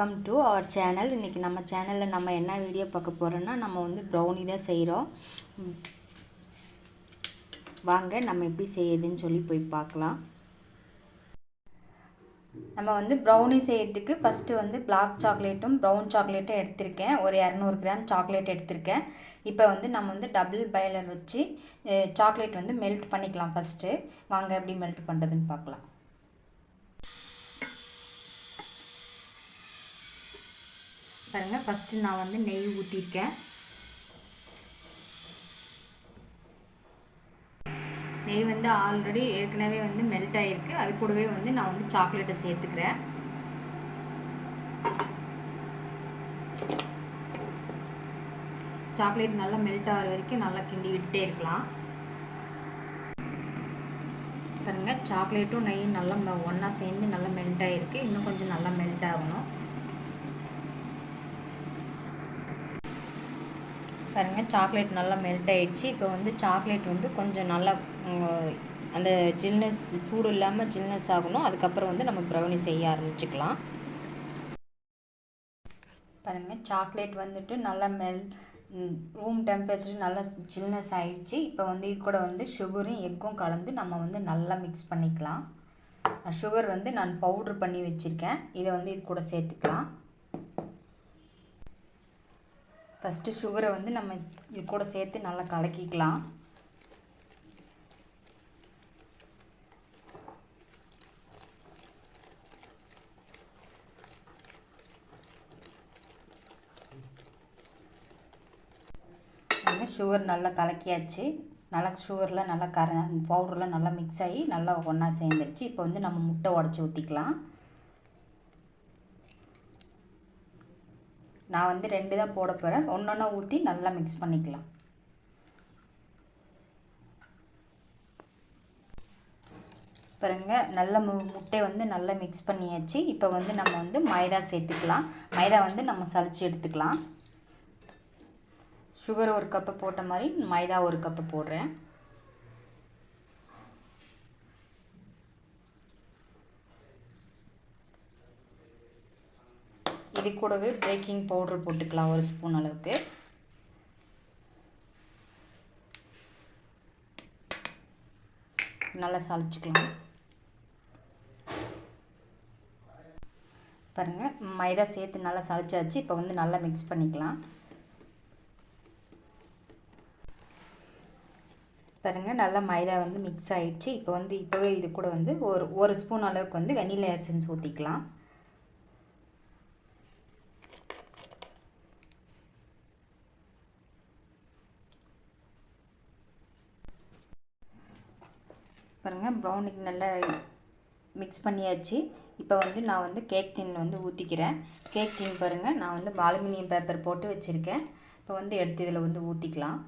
Welcome to our channel இன்றைக்கி நம்ம சேனலில் நம்ம என்ன வீடியோ பார்க்க போகிறோன்னா நம்ம வந்து ப்ரௌனி தான் செய்கிறோம் வாங்க நம்ம எப்படி செய்யுதுன்னு சொல்லி போய் பார்க்கலாம். நம்ம வந்து ப்ரௌனி செய்கிறதுக்கு ஃபஸ்ட்டு வந்து பிளாக் சாக்லேட்டும் ப்ரௌன் சாக்லேட்டும் எடுத்திருக்கேன். ஒரு இரநூறு கிராம் சாக்லேட் எடுத்திருக்கேன். இப்போ வந்து நம்ம வந்து டபுள் பாய்லர் வச்சு சாக்லேட் வந்து மெல்ட் பண்ணிக்கலாம் ஃபஸ்ட்டு வாங்க எப்படி மெல்ட் பண்ணுறதுன்னு பார்க்கலாம். பாருங்கள் ஃபஸ்ட்டு நான் வந்து நெய் ஊற்றிருக்கேன் நெய் வந்து ஆல்ரெடி ஏற்கனவே வந்து மெல்ட் ஆகிருக்கு அது கூடவே வந்து நான் வந்து சாக்லேட்டை சேர்த்துக்கிறேன். சாக்லேட் நல்லா மெல்ட் ஆகிற வரைக்கும் நல்லா கிண்டி விட்டே இருக்கலாம். பாருங்கள் சாக்லேட்டும் நெய்யும் நல்லா ஒன்றா சேர்ந்து நல்லா மெல்ட் ஆகிருக்கு இன்னும் கொஞ்சம் நல்லா மெல்ட் ஆகணும் பாருங்கள் சாக்லேட் நல்லா மெல்ட் ஆகிடுச்சு இப்போ வந்து சாக்லேட் வந்து கொஞ்சம் நல்லா அந்த ஜில்னஸ் சூடு இல்லாமல் ஜில்னஸ் ஆகணும். அதுக்கப்புறம் வந்து நம்ம ப்ரௌனி செய்ய ஆரம்பிச்சுக்கலாம். பாருங்கள் சாக்லேட் வந்துட்டு நல்லா மெல் ரூம் டெம்பரேச்சர் நல்லா ஜில்னஸ் ஆகிடுச்சு இப்போ வந்து இது கூட வந்து சுகரும் எக்கும் கலந்து நம்ம வந்து நல்லா மிக்ஸ் பண்ணிக்கலாம். சுகர் வந்து நான் பவுட்ரு பண்ணி வச்சுருக்கேன். இதை வந்து இது கூட சேர்த்துக்கலாம். ஃபஸ்ட்டு சுகரை வந்து நம்ம இது கூட சேர்த்து நல்லா கலக்கிக்கலாம். சுகர் நல்லா கலக்கியாச்சு. நல்லா சுகரில் நல்லா கர பவுடர்லாம் நல்லா மிக்ஸ் ஆகி நல்லா ஒன்றா சேர்ந்துருச்சு. இப்போ வந்து நம்ம முட்டை உடச்சி ஊற்றிக்கலாம் நான் வந்து ரெண்டு தான் போட போகிறேன் ஒன்று ஒன்றா ஊற்றி நல்லா மிக்ஸ் பண்ணிக்கலாம். பாருங்க நல்ல மு முட்டை வந்து நல்லா மிக்ஸ் பண்ணியாச்சு. இப்போ வந்து நம்ம வந்து மைதா சேர்த்துக்கலாம். மைதா வந்து நம்ம சளிச்சு எடுத்துக்கலாம். சுகர் ஒரு கப்பு போட்ட மாதிரி மைதா ஒரு கப்பு போடுறேன். இது கூடவே பேக்கிங் பவுடர் போட்டுக்கலாம் ஒரு ஸ்பூன் அளவுக்கு. நல்லா சளிச்சிக்கலாம். பாருங்கள் மைதா சேர்த்து நல்லா சளிச்சாச்சு. இப்போ வந்து நல்லா மிக்ஸ் பண்ணிக்கலாம். பாருங்கள் நல்லா மைதா வந்து மிக்ஸ் ஆகிடுச்சு இப்போ வந்து இப்போவே இது கூட வந்து ஒரு ஒரு ஸ்பூன் அளவுக்கு வந்து வெனிலா எசன்ஸ் ஊற்றிக்கலாம் பாருங்கள் ப்ரௌனிக்கு நல்லா மிக்ஸ் பண்ணியாச்சு. இப்போ வந்து நான் வந்து கேக் டின் வந்து ஊற்றிக்கிறேன் கேக் டின் பாருங்கள் நான் வந்து அலுமினியம் பேப்பர் போட்டு வச்சுருக்கேன். இப்போ வந்து எடுத்து இதில் வந்து ஊற்றிக்கலாம்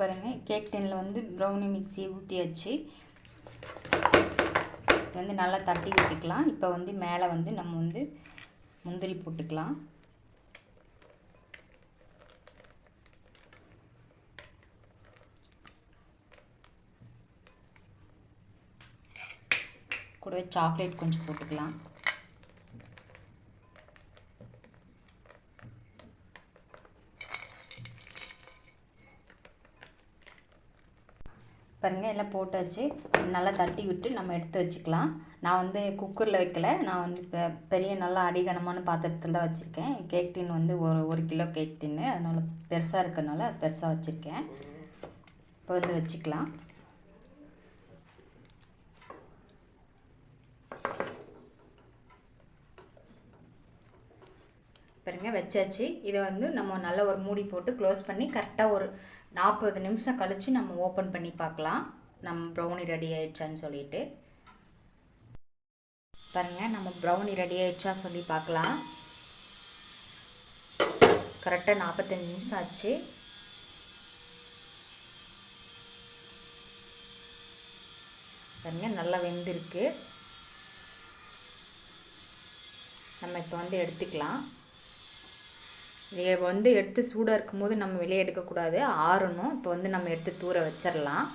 பாருங்கள் கேக் டின்னில் வந்து ப்ரௌனி மிக்ஸி ஊற்றியாச்சு வந்து நல்லா தட்டி விட்டுக்கலாம். இப்போ வந்து மேலே வந்து நம்ம வந்து முந்திரி போட்டுக்கலாம். கூடவே சாக்லேட் கொஞ்சம் போட்டுக்கலாம். பாருங்கள் எல்லாம் போட்டு வச்சு நல்லா தட்டி விட்டு நம்ம எடுத்து வச்சுக்கலாம். நான் வந்து குக்கரில் வைக்கல. நான் வந்து இப்போ பெரிய நல்லா அடிகனமான பாத்திரத்தில் தான் வச்சுருக்கேன். கேக் டின் வந்து ஒரு ஒரு கிலோ கேக் டின்னு அதனால் பெருசாக இருக்கிறனால பெருசாக வச்சுருக்கேன். இப்போ வந்து வச்சுக்கலாம். பாருங்க வச்சாச்சு. இதை வந்து நம்ம நல்ல ஒரு மூடி போட்டு க்ளோஸ் பண்ணி கரெக்டாக ஒரு நாற்பது நிமிஷம் கழித்து நம்ம ஓப்பன் பண்ணி பார்க்கலாம். நம்ம ப்ரௌனி ரெடி ஆயிடுச்சான்னு சொல்லிட்டு. பாருங்கள் நம்ம ப்ரௌனி ரெடி ஆயிடுச்சா சொல்லி பார்க்கலாம். கரெக்டாக நாற்பத்தஞ்சு நிமிஷம் ஆச்சு. பாருங்கள் நல்லா வெந்திருக்கு. நம்ம இப்போ வந்து எடுத்துக்கலாம். இதை வந்து எடுத்து சூடாக இருக்கும்போது நம்ம வெளியே எடுக்கக்கூடாது. ஆறணும். இப்போ வந்து நம்ம எடுத்து தூர வச்சிடலாம்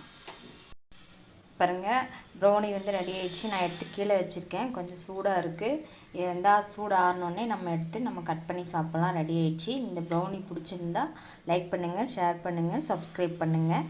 பாருங்கள் ப்ரௌனி வந்து ரெடி ஆகிடுச்சு நான் எடுத்து கீழே வச்சுருக்கேன். கொஞ்சம் சூடாக இருக்குது இது இருந்தால் சூடு ஆறினோடனே நம்ம எடுத்து நம்ம கட் பண்ணி சாப்பிட்லாம். ரெடி ஆகிடுச்சு இந்த ப்ரௌனி பிடிச்சிருந்தா லைக் பண்ணுங்கள் ஷேர் பண்ணுங்கள் சப்ஸ்கிரைப் பண்ணுங்கள்